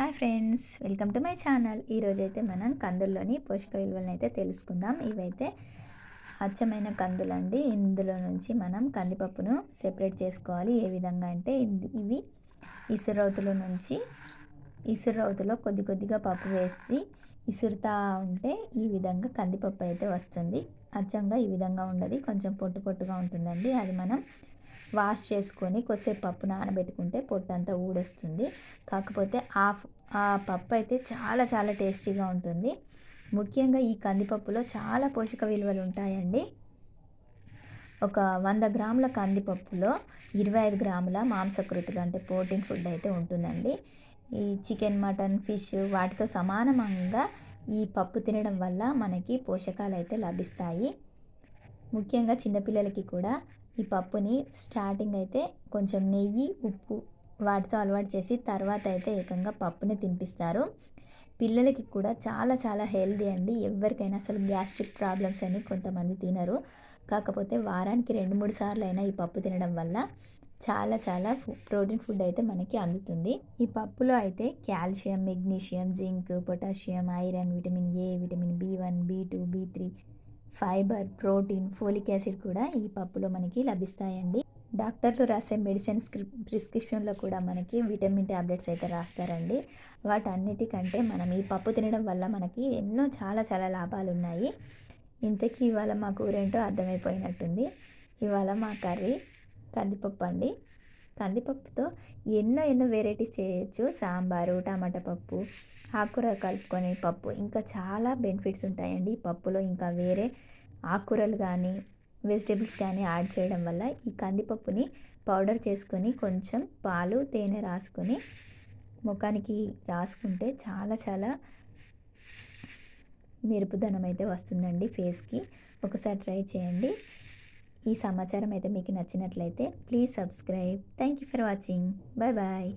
Hi friends welcome to my channel. ఈరోజు అయితే మనం కందుల్లోని పోషక విలువలను అయితే తెలుసుకుందాం. ఇవైతే అచ్చమైన కందులండి. ఇందులో నుంచి మనం కందిపప్పును సెపరేట్ చేసుకోవాలి. ఏ విధంగా అంటే ఇవి ఇసురౌతుల నుంచి ఇసురౌతులో కొద్ది కొద్దిగా పప్పు వేసి ఇసురుతా ఉంటే ఈ విధంగా కందిపప్పు అయితే వస్తుంది. అచ్చంగా ఈ విధంగా ఉండదు. కొంచెం పొట్టు పొట్టుగా ఉంటుందండి. అది మనం వాష్ చేసుకొని కొద్దిసేపు పప్పు నానబెట్టుకుంటే పొట్టు అంతా ఊడొస్తుంది. కాకపోతే ఆ ఆ పప్పు అయితే చాలా చాలా టేస్టీగా ఉంటుంది. ముఖ్యంగా ఈ కందిపప్పులో చాలా పోషక విలువలు ఉంటాయండి. ఒక వంద గ్రాముల కందిపప్పులో ఇరవై ఐదు గ్రాముల మాంసకృతులు అంటే ప్రోటీన్ ఫుడ్ అయితే ఉంటుందండి. ఈ చికెన్ మటన్ ఫిష్ వాటితో సమానంగా ఈ పప్పు తినడం వల్ల మనకి పోషకాలు అయితే లభిస్తాయి. ముఖ్యంగా చిన్నపిల్లలకి కూడా ఈ పప్పుని స్టార్టింగ్ అయితే కొంచెం నెయ్యి ఉప్పు వాటితో అలవాటు చేసి తర్వాత అయితే ఏకంగా పప్పుని తినిపిస్తారు. పిల్లలకి కూడా చాలా చాలా హెల్దీ అండి. ఎవరికైనా అసలు గ్యాస్ట్రిక్ ప్రాబ్లమ్స్ అని కొంతమంది తినరు. కాకపోతే వారానికి రెండు మూడు సార్లు అయినా ఈ పప్పు తినడం వల్ల చాలా చాలా ప్రోటీన్ ఫుడ్ అయితే మనకి అందుతుంది. ఈ పప్పులో అయితే calcium magnesium zinc potassium iron vitamin A vitamin B one B two B three fibre protein folic acid కూడా ఈ పప్పులో మనకి లభిస్తాయండి. డాక్టర్లు రాసే మెడిసిన్ ప్రిస్క్రిప్షన్లో కూడా మనకి విటమిన్ ట్యాబ్లెట్స్ అయితే రాస్తారండి. వాటన్నిటికంటే మనం ఈ పప్పు తినడం వల్ల మనకి ఎన్నో చాలా చాలా లాభాలు ఉన్నాయి ఇంతకీ ఇవాళ మా కూర ఏంటో అర్థమైపోయినట్టుంది. ఇవాళ మా కర్రీ కందిపప్పు అండి. కందిపప్పుతో ఎన్నో ఎన్నో వెరైటీస్ చేయొచ్చు. సాంబారు టమాటా పప్పు ఆకుకూర కలుపుకొని పప్పు. ఇంకా చాలా బెనిఫిట్స్ ఉంటాయండి ఈ పప్పులో. ఇంకా వేరే ఆకుకూరలు కానీ వెజిటేబుల్స్ కానీ యాడ్ చేయడం వల్ల ఈ కందిపప్పుని పౌడర్ చేసుకొని కొంచెం పాలు తేనె రాసుకొని ముఖానికి రాసుకుంటే చాలా చాలా మెరుపుదనం అయితే వస్తుందండి ఫేస్కి. ఒకసారి ట్రై చేయండి. ఈ సమాచారం అయితే మీకు నచ్చినట్లయితే please subscribe. Thank you for watching bye bye